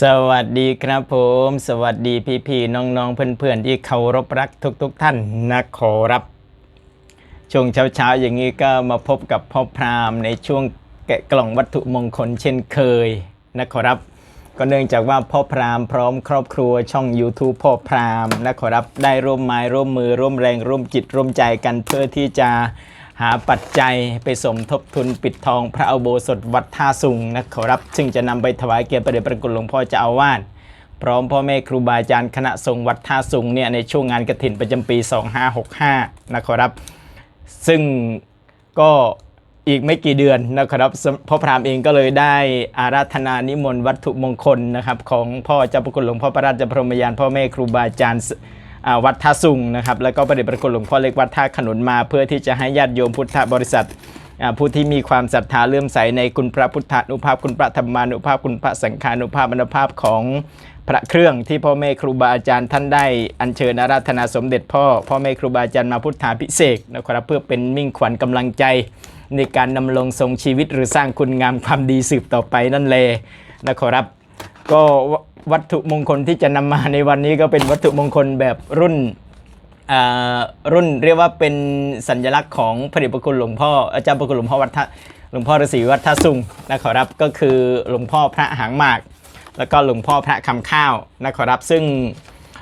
สวัสดีครับผม สวัสดีพี่ๆน้องๆเพื่อนๆที่เคารพรักทุกๆท่านนะขอรับ ช่วงเช้าๆอย่างนี้ก็มาพบกับพ่อพราหมณ์ในช่วงแกะกล่องวัตถุมงคลเช่นเคยนะขอรับ ก็เนื่องจากว่าพ่อพราหมณ์พร้อมครอบครัวช่อง YouTube พ่อพราหมณ์นะขอรับได้ร่วมไม้ร่วมมือร่วมแรงร่วมจิตร่วมใจกันเพื่อที่จะ หาปัจจัยไปสมทบทุนปิดทองพระอุโบสถวัดท่าสุงนะขอรับ ซึ่งจะนำไปถวายเกียรติประเดชพระคุณหลวงพ่อเจ้าอาวาสพร้อมพ่อแม่ครูบาอาจารย์คณะสงฆ์วัดท่าสุงเนี่ยในช่วงงานกระถินประจำปี 2565 นะครับ ซึ่งก็อีกไม่กี่เดือนนะครับพ่อพรามเองก็เลยได้อาราธนานิมนต์วัตถุมงคลนะครับของพ่อเจ้าพระคุณหลวงพ่อพระราชพรหมยานพ่อแม่ครูบาอาจารย์ วัดท่าสุงนะครับแล้วก็ประเดชพระคุณหลวงพ่อเล็กวัดท่าขนุนมา เพื่อที่จะให้ญาติโยมพุทธบริษัทผู้ที่มีความศรัทธาเลื่อมใสในคุณพระพุทธานุภาพคุณพระธรรมานุภาพคุณพระสังฆานุภาพอนุภาพของพระเครื่องที่พ่อแม่ครูบาอาจารย์ท่านได้อัญเชิญอาราธนาสมเด็จพ่อพ่อแม่ครูบาอาจารย์มาพุทธาพิเศษนะครับเพื่อเป็นมิ่งขวัญกำลังใจ ในการดำรงทรงชีวิตหรือสร้างคุณงามความดีสืบต่อไปนั่นเลยนะครับก็ วัตถุมงคลที่จะนำมาในวันนี้ก็เป็นวัตถุมงคลแบบรุ่นรุ่นเรียกว่าเป็นสัญลักษณ์ของพระเดชพระคุณหลวงพ่ออาจารย์พระคุณหลวงพ่อวัดทะหลวงพ่อฤาษีวัดท่าสุงนะขอรับก็คือหลวงพ่อพระหางหมาก แล้วก็หลวงพ่อพระคำข้าวนะขอรับซึ่ง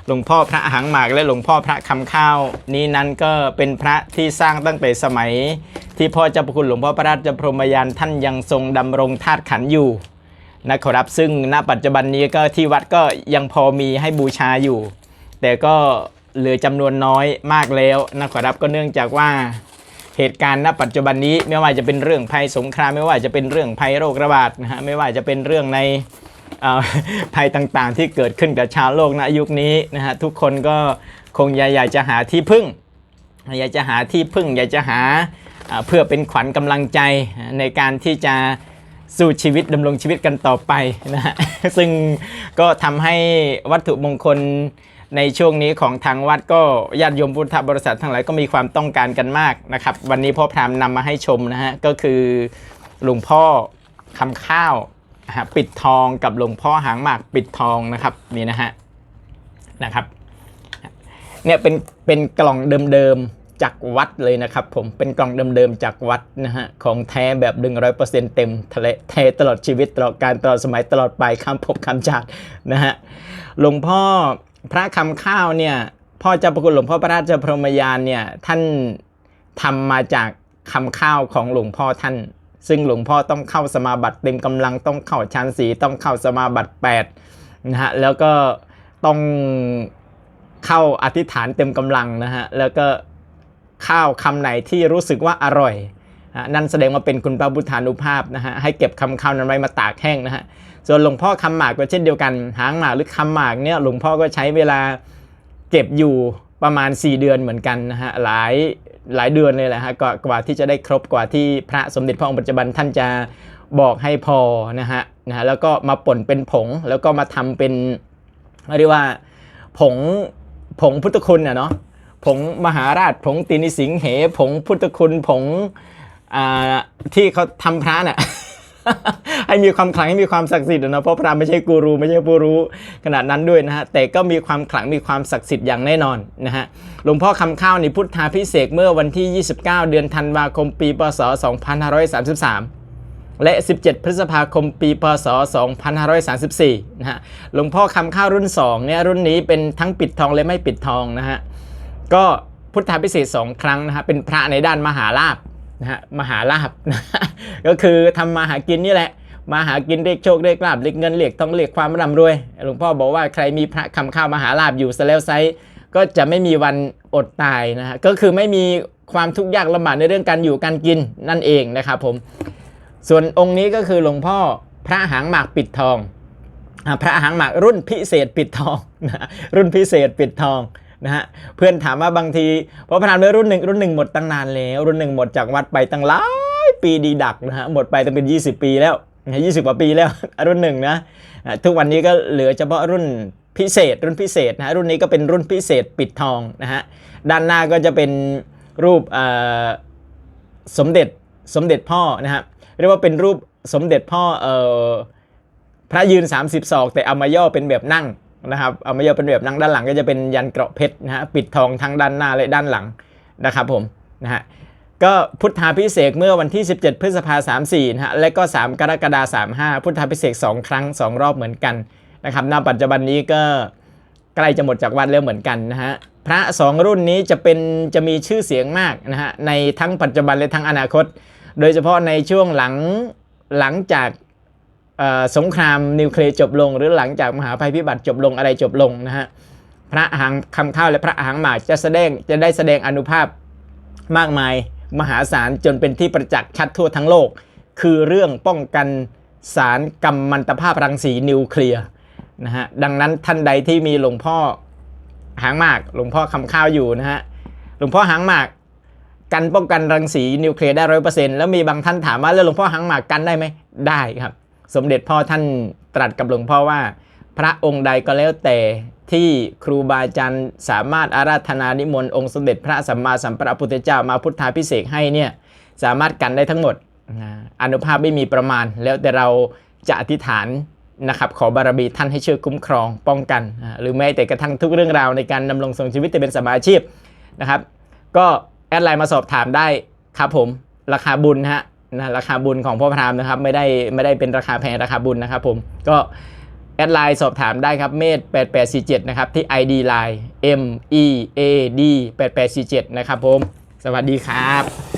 หลวงพ่อพระหางหมากและหลวงพ่อพระคำข้าว นี้นั้นก็เป็นพระที่สร้างตั้งแต่สมัย ที่พ่อเจ้าพระคุณหลวงพ่อพระราชพรหมยานท่านยังทรงดำรงธาตุขันอยู่ นะครับ ซึ่งณปัจจุบันนี้ก็ที่วัดก็ยังพอมีให้บูชาอยู่ แต่ก็เหลือจำนวนน้อยมากแล้วนะครับก็เนื่องจากว่าเหตุการณ์ณปัจจุบันนี้ไม่ว่าจะเป็นเรื่องภัยสงครามไม่ว่าจะเป็นเรื่องภัยโรคระบาดนะฮะไม่ว่าจะเป็นเรื่องในภัยต่างๆ ที่เกิดขึ้นกับชาวโลกณยุคนี้นะฮะทุกคนก็คงอยากจะหาที่พึ่ง อยากจะหาที่พึ่ง อยากจะหาอ่าเพื่อเป็นขวัญกำลังใจในการที่จะ สู้ชีวิตดำรงชีวิตกันต่อไปนะฮะซึ่งก็ทำให้วัตถุมงคลในช่วงนี้ของทางวัดก็ญาติโยมพุทธบริษัททั้งหลายก็มีความต้องการกันมากนะครับ วันนี้พ่อพรามนำมาให้ชมนะฮะก็คือหลวงพ่อคำข้าวนะฮะปิดทองกับหลวงพ่อหางหมากปิดทองนะครับนี่นะฮะนะครับเนี่ยเป็นเป็นกล่องเดิมๆ จากวัดเลยนะครับผมเป็นกล่องเดิมๆจากวัดนะฮะของแท้แบบ 1 0 0เต็มทะเลแท้ตลอดชีวิตตลอดการตลอดสมัยตลอดไปข้ามภพข้ามชาตินะฮะหลวงพ่อพระคำข้าวเนี่ยพ่อเจ้าประคุณหลวงพ่อพระราชพรหมยานเนี่ยท่านทำมาจากคำข้าวของหลวงพ่อท่าน ซึ่งหลวงพ่อต้องเข้าสมาบัติเต็มกำลังต้องเข้าชั้นสีต้องเข้าสมาบัติ8นะฮะแล้วก็ต้องเข้าอธิษฐานเต็มกำลังนะฮะแล้วก็ ข้าวคำไหนที่รู้สึกว่าอร่อย นั่นแสดงว่าเป็นคุณพระพุทธานุภาพนะฮะให้เก็บคำข้าวนั้นไว้มาตากแห้งนะฮะส่วนหลวงพ่อคำหมากก็เช่นเดียวกัน หางหมากหรือคำหมากเนี่ยหลวงพ่อก็ใช้เวลาเก็บอยู่ประมาณ 4 เดือนเหมือนกันนะฮะหลายหลายเดือนเลยแหละฮะกว่ากว่าที่จะได้ครบกว่าที่พระสมเด็จพระองค์ปัจจุบันท่านจะบอกให้พอนะฮะนะฮะแล้วก็มาป่นเป็นผงแล้วก็มาทำเป็นเรียกว่าผงผงพุทธคุณอะเนาะ ผงมหาราชผงตินิสิงเหผงพุทธคุณผงที่เขาทำพระน่ะให้มีความขลังให้มีความศักดิ์สิทธิ์นะเพราะพระไม่ใช่กูรูไม่ใช่ผู้รู้ขนาดนั้นด้วยนะฮะแต่ก็มีความขลังมีความศักดิ์สิทธิ์อย่างแน่นอนนะฮะหลวงพ่อคำข้าวนี่พุทธาพิเศษเมื่อวันที่ 29 เดือนธันวาคมปีพศ 2533 และ 17 พฤษภาคมปีพศ 2534นะฮะหลวงพ่อคำข้าวรุ่น2เนี่ยรุ่นนี้เป็นทั้งปิดทองและไม่ปิดทองนะฮะ ก็พุทธาพิเศษก2ครั้งนะฮะเป็นพระในด้านมหาลาภนะฮะมหาลาภนะก็คือทำมาหากินนี่แหละ มาหากินเรียกโชคเรียกลาบเรียกเงินเรียกทองเรียกความร่ำรวยหลวงพ่อบอกว่าใครมีพระคำข้าวมหาลาภอยู่ซะแล้วไซก็จะไม่มีวันอดตายนะฮะก็คือไม่มีความทุกข์ยากลำบากในเรื่องการอยู่การกินนั่นเองนะครับผมส่วนองค์นี้ก็คือหลวงพ่อพระหางหมากปิดทอง พระหางหมากรุ่นพิเศษปิดทองนะรุ่นพิเศษปิดทอง นะฮะเพื่อนถามว่าบางทีเพราะพนันด้วยรุ่นหนึ่งรุ่นหนึ่งหมดตั้งนานแล้วรุ่นหนึ่งหมดจากวัดไปตั้งหลายปีดีดักนะฮะหมดไปตั้งเป็น 20 ปีแล้วยี่สิบกว่าปีแล้วรุ่นหนึ่งนะทุกวันนี้ก็เหลือเฉพาะรุ่นพิเศษ รุ่นพิเศษนะรุ่นนี้ก็เป็นรุ่นพิเศษปิดทองนะฮะด้านหน้าก็จะเป็นรูปสมเด็จสมเด็จพ่อนะฮะเรียกว่าเป็นรูปสมเด็จพ่อเอ่อพระยืน 30ศอกแต่เอามาย่อเป็นแบบนั่ง นะครับเอามาย่อเป็นแบบนั่งด้านหลังก็จะเป็นยันเกราะเพชรนะฮะปิดทองทั้งด้านหน้าและด้านหลังนะครับผมนะฮะก็พุทธาพิเศษเมื่อวันที่ 17 พฤษภาสามสี่นะฮะและก็ 3 กรกฎาคม35 พุทธาพิเศษกสองครั้ง 2 รอบเหมือนกันนะครับณปัจจุบันนี้ก็ใกล้จะหมดจากวัดแล้วเหมือนกันนะฮะพระสองรุ่นนี้จะเป็นจะมีชื่อเสียงมากนะฮะในทั้งปัจจุบันและทั้งอนาคต โดยเฉพาะในช่วงหลังหลังจาก สงครามนิวเคลียร์จบลง หรือหลังจากมหาภัยพิบัติจบลงอะไรจบลงนะฮะพระหังคำข้าวและพระหังหมากจะแสดงจะได้แสดงอนุภาพมากมายมหาศาลจนเป็นที่ประจักษ์ชัดทั่วทั้งโลก คือเรื่องป้องกันสารกัมมันตภาพรังสีนิวเคลียร์นะฮะดังนั้นท่านใดที่มีหลวงพ่อหางหมาก หลวงพ่อคำข้าวอยู่นะฮะหลวงพ่อหางหมากกันป้องกันรังสีนิวเคลียร์ได้ร้อยเปอร์เซ็นต์แล้วมีบางท่านถามว่าแล้วหลวงพ่อหังหมากกันได้ไหมได้ครับ สมเด็จพ่อท่านตรัสกับหลวงพ่อว่า พระองค์ใดก็แล้วแต่ที่ครูบาอาจารย์สามารถอาราธนานิมนต์องค์สมเด็จพระสัมมาสัมพุทธเจ้ามาพุทธาพิเศษให้เนี่ยสามารถกันได้ทั้งหมดอนุภาพไม่มีประมาณ แล้วแต่เราจะอธิษฐานนะครับขอบารมีท่านให้ช่วยคุ้มครองป้องกัน หรือแม้แต่กระทั่งทุกเรื่องราวในการดำรงทรงชีวิตแต่เป็นสมาชีพนะครับ ก็แอดไลน์มาสอบถามได้ครับผมราคาบุญฮะ นะราคาบุญของพ่อพรามนะครับ ไม่ได้ไม่ได้เป็นราคาแพงราคาบุญนะครับผมก็แอดไลน์สอบถามได้ครับเมธ8847 นะครับ ที่ ID Line M E A D 8847 นะครับผม สวัสดีครับ